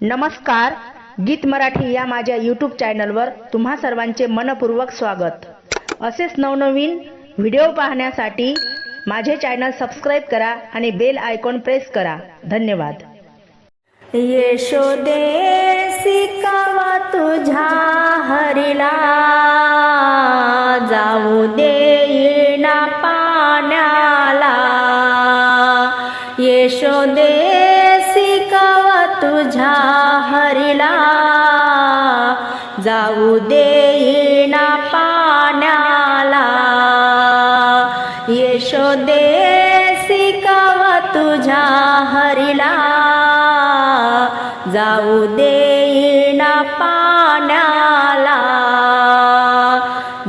नमस्कार गीत मराठी या माझ्या यूट्यूब चॅनलवर तुम्हा सर्वांचे मनपूर्वक स्वागत. असेच नवनवीन व्हिडिओ पाहण्यासाठी माझे चॅनल सबस्क्राईब करा आणि बेल आयकॉन प्रेस करा. धन्यवाद. यशोदे सिकावा तुझ्या हरिला. जाऊ दे पाण्याला. पाण्याला यशोदे माझ्या हरिला. जाऊ देईना पाण्याला. यशोदे सिकावा तुझ्या हरिला. जाऊ देईना पाण्याला.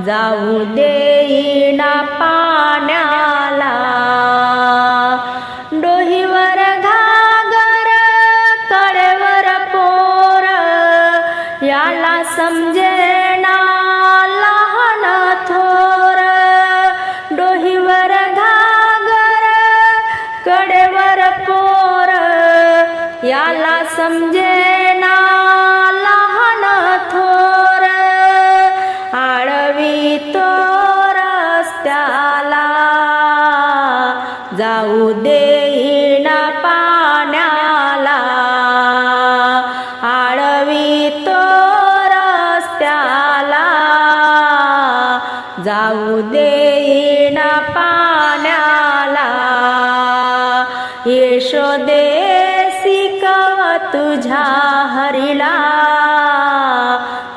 जाऊ दे समजेना लहान थोर डोहीवर घागर कडेवर पोर याला समजेना जाऊ देईना पाण्याला. यशोदे शिकव तुझ्या हरिला.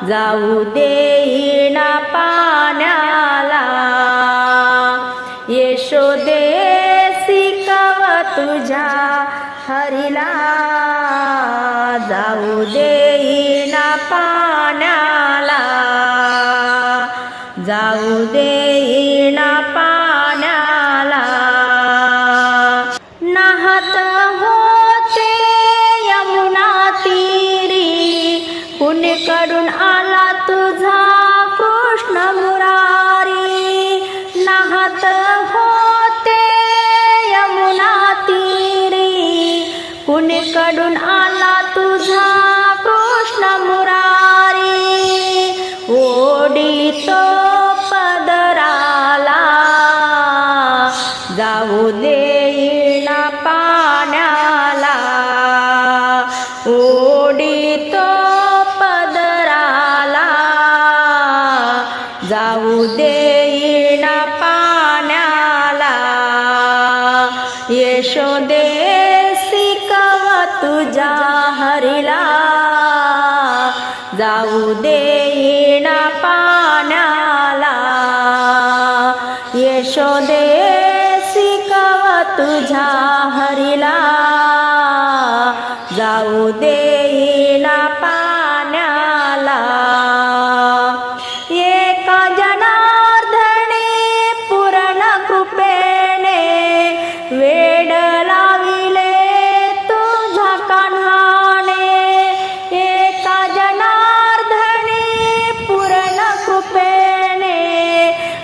जाऊ देईना पाण्याला. यशोदे शिकव तुझ्या हरिला. जाऊ दे कडून आला तुझा कृष्ण मुरारी. नाहत होते यमुना तीरी. कुणीकडून आला तुझा कृष्ण मुरारी. ओडी तो पदराला. जाऊ देईना पा जाऊ देईना पाण्याला. यशोदे सिकव तुझ्या हरिला. जाऊ देईना पाण्याला. यशोदे शिकवा तुझ्या हरिला. जाऊ दे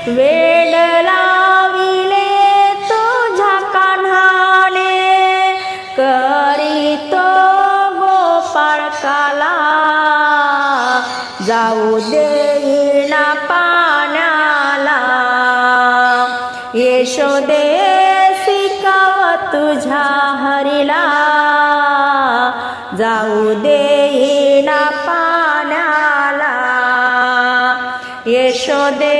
वेड लाविले तुझ्या कान्हाने करीतो गोपाळकाला जाऊ देईना पाण्याला यशोदे सिकाव तुझ्या हरिला जाऊ देईना पाण्याला यशोदे